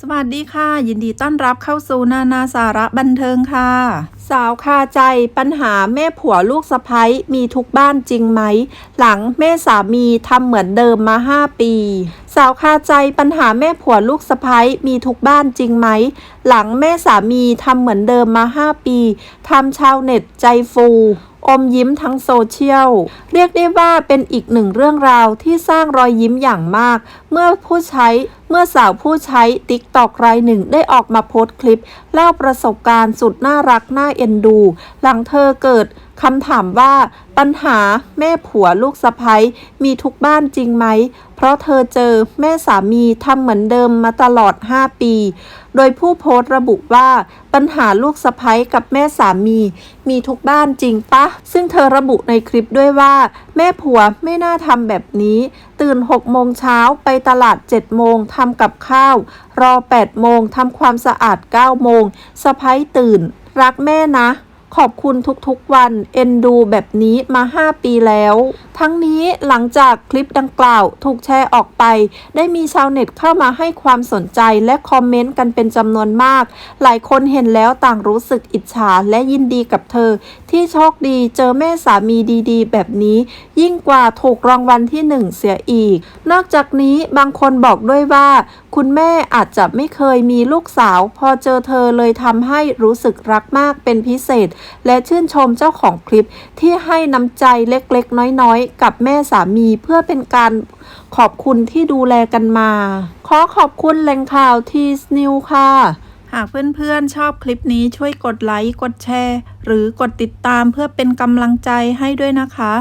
สวัสดีค่ะ ยินดีต้อนรับเข้าสู่นานาสาระบันเทิงค่ะ สาวคาใจปัญหาแม่ผัวลูกสะพ้ยมีทุกบ้านจริงไหม หลังแม่สามีทำเหมือนเดิมมา 5 ปี สาวคาใจปัญหาแม่ผัวลูกสะพ้ยมีทุกบ้านจริงไหม หลังแม่สามีทำเหมือนเดิมมา 5 ปีทำชาวเน็ตใจฟู อมยิ้มทั้งโซเชียล เรียกได้ว่าเป็นอีกหนึ่งเรื่องราวที่สร้างรอยยิ้มอย่างมาก เมื่อผู้ใช้เมื่อสาวผู้ใช้ติ๊กตอกรายหนึ่งได้ออกมาโพสต์คลิป เล่าประสบการณ์สุดน่ารักน่าเอ็นดู หลังเธอเกิดคำถามว่าปัญหาแม่ผัวลูกสะพ้ยมีทุกบ้านจริงไหม เพราะเธอเจอแม่สามีทำเหมือนเดิมมาตลอด 5 ปี โดยผู้โพสต์ระบุว่าปัญหาลูกสะพ้ยกับแม่สามี มีทุกบ้านจริงปะ ซึ่งเธอระบุในคลิปด้วยว่า แม่ผัวไม่น่าทำแบบนี้ ตื่น 6 โมงเช้าไปตลาด 7 โมงทำกับข้าว รอ 8 โมงทำความสะอาด 9 โมงสะพ้ยตื่น รักแม่นะ ขอบคุณทุกๆวัน เอ็นดูแบบนี้มา 5 ปีแล้ว ทั้งนี้หลังจากคลิปดังกล่าวถูกแชร์ออกไป ได้มีชาวเน็ตเข้ามาให้ความสนใจและคอมเมนต์กันเป็นจำนวนมาก หลายคนเห็นแล้วต่างรู้สึกอิจฉาและยินดีกับเธอ ที่โชคดีเจอแม่สามีดีๆ แบบนี้ ยิ่งกว่าถูกรางวัลที่หนึ่งเสียอีก นอกจากนี้บางคนบอกด้วยว่า คุณแม่อาจจะไม่เคยมีลูกสาว พอเจอเธอเลยทำให้รู้สึกรักมากเป็นพิเศษและชื่นชมเจ้าของคลิปที่ให้น้ำใจเล็กๆ น้อยๆ กับแม่สามีเพื่อเป็นการขอบคุณที่ดูแลกันมา ขอขอบคุณแหล่งข่าวทีสนิวค่ะหากเพื่อนๆชอบคลิปนี้ช่วยกดไลค์ กดแชร์ หรือกดติดตามเพื่อเป็นกำลังใจให้ด้วยนะคะ